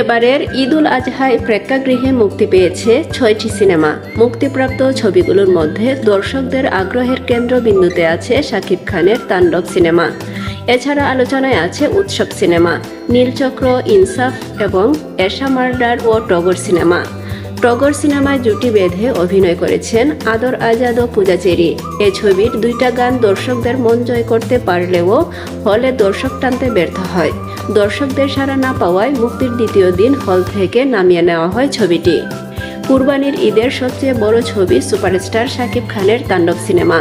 এবারের ঈদুল আজহায় প্রেক্ষাগৃহে মুক্তি পেয়েছে ছয়টি সিনেমা। মুক্তিপ্রাপ্ত ছবিগুলোর মধ্যে দর্শকদের আগ্রহের কেন্দ্রবিন্দুতে আছে শাকিব খানের তাণ্ডব সিনেমা। এছাড়া আলোচনায় আছে উৎসব সিনেমা, নীলচক্র, ইনসাফ এবং এশা মার্ডার ও টগর সিনেমা। টগর সিনেমায় জুটি বেঁধে অভিনয় করেছেন আদর আজাদ ও পূজাচেরি এ ছবির দুইটা গান দর্শকদের মন জয় করতে পারলেও হলে দর্শক টানতে ব্যর্থ হয়। দর্শকদের সাড়া না পাওয়ায় মুক্তির দ্বিতীয় দিন হল থেকে নামিয়ে নেওয়া হয় ছবিটি। কুরবানির ঈদের সবচেয়ে বড় ছবি সুপারস্টার শাকিব খানের তাণ্ডব সিনেমা।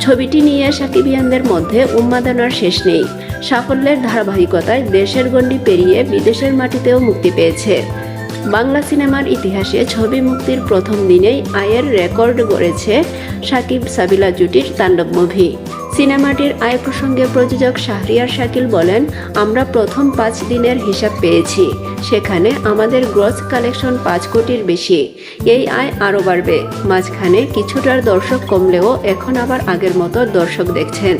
ছবিটি নিয়ে সাকিবিয়ানদের মধ্যে উন্মাদনার শেষ নেই। সাফল্যের ধারাবাহিকতায় দেশের গণ্ডি পেরিয়ে বিদেশের মাটিতেও মুক্তি পেয়েছে। বাংলা সিনেমার ইতিহাসে ছবি মুক্তির প্রথম দিনেই আয়ের রেকর্ড গড়েছে সাকিব সাবিলা জুটির তাণ্ডব মুভি। সিনেমাটির আয় প্রসঙ্গে প্রযোজক শাহরিয়ার শাকিল বলেন, আমরা প্রথম পাঁচ দিনের হিসাব পেয়েছি, সেখানে আমাদের গ্রস কালেকশন পাঁচ কোটির বেশি। এই আয় আরও বাড়বে। মাঝখানে কিছুটার দর্শক কমলেও এখন আবার আগের মতো দর্শক দেখছেন।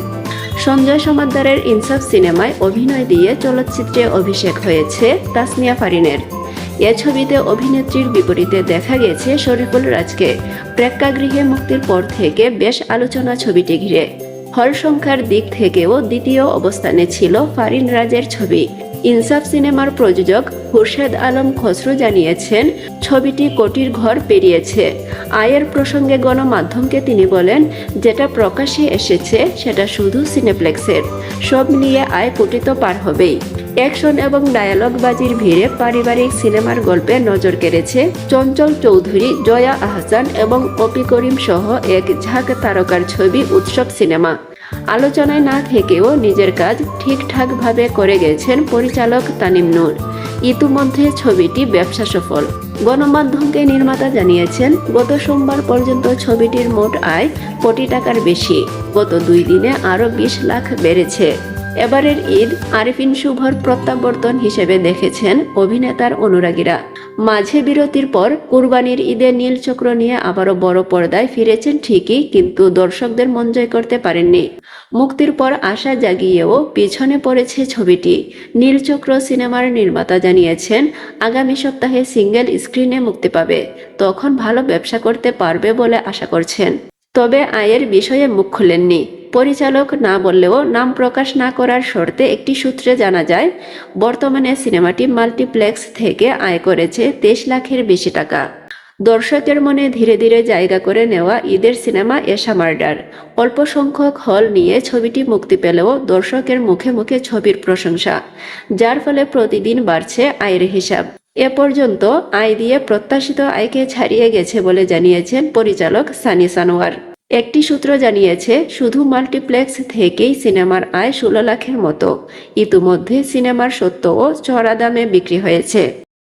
সঞ্জয় সমাদ্দারের ইনসাফ সিনেমায় অভিনয় দিয়ে চলচ্চিত্রে অভিষেক হয়েছে তাসনিয়া ফারিনের। এ ছবিতে অভিনেত্রীর বিপরীতে দেখা গেছে শরীফুল রাজকে। প্রেক্ষাগৃহে মুক্তির পর থেকে বেশ আলোচনা ছবিটি ঘিরে। হল সংখ্যার দিক থেকেও দ্বিতীয় অবস্থানে ছিল ফারিন রাজের ছবি। ইনসাফ সিনেমার প্রযোজক খুরশেদ আলম খসরু জানিয়েছেন, ছবিটি কোটির ঘর পেরিয়েছে। আয়ের প্রসঙ্গে গণমাধ্যমকে তিনি বলেন, যেটা প্রকাশ্যে এসেছে, সেটা শুধু সিনেপ্লেক্সের। সব নিয়ে আয় কোটি তো পার হবেই। অ্যাকশন এবং ডায়ালগ বাজির ভিড়ে পারিবারিক সিনেমার গল্পে নজর কেড়েছে চঞ্চল চৌধুরী, জয়া আহসান এবং অপি করিম সহ এক ঝাঁক তারকার ছবি উৎসব সিনেমা। আলোচনায় না থেকেও নিজের কাজ ঠিকঠাকভাবে করে গেছেন পরিচালক তানিম নূর। ইতিমধ্যে ছবিটি ব্যবসা সফল। গণমাধ্যমকে নির্মাতা জানিয়েছেন, গত সোমবার পর্যন্ত ছবিটির মোট আয় কোটি টাকার বেশি। গত দুই দিনে আরও বিশ লাখ বেড়েছে। এবারের ঈদ আরিফিন শুভর প্রত্যাবর্তন হিসেবে দেখেছেন অভিনেতার অনুরাগীরা। মাঝে বিরতির পর কুরবানির ঈদে নীলচক্র নিয়ে আবারও বড় পর্দায় ফিরেছেন ঠিকই, কিন্তু দর্শকদের মন জয় করতে পারেননি। মুক্তির পর আশা জাগিয়েও পিছনে পড়েছে ছবিটি। নীলচক্র সিনেমার নির্মাতা জানিয়েছেন, আগামী সপ্তাহে সিঙ্গেল স্ক্রিনে মুক্তি পাবে। তখন ভালো ব্যবসা করতে পারবে বলে আশা করছেন। তবে আয়ের বিষয়ে মুখ খুলেননি। পরিচালক না বললেও নাম প্রকাশ না করার শর্তে একটি সূত্রে জানা যায়, বর্তমানে সিনেমাটি মাল্টিপ্লেক্স থেকে আয় করেছে তেইশ লাখের বেশি টাকা। দর্শকের মনে ধীরে ধীরে জায়গা করে নেওয়া ঈদের সিনেমা এশা মার্ডার। অল্প সংখ্যক হল নিয়ে ছবিটি মুক্তি পেলেও দর্শকের মুখে মুখে ছবির প্রশংসা, যার ফলে প্রতিদিন বাড়ছে আয়ের হিসাব। এ পর্যন্ত আয় দিয়ে প্রত্যাশিত আয়কে ছাড়িয়ে গেছে বলে জানিয়েছেন পরিচালক সানি সানোয়ার। একটি সূত্র জানিয়েছে, শুধু মাল্টিপ্লেক্স থেকেই সিনেমার আয় ষোলো লাখের মতো। ইতিমধ্যে সিনেমার সত্যও চড়া দামে বিক্রি হয়েছে।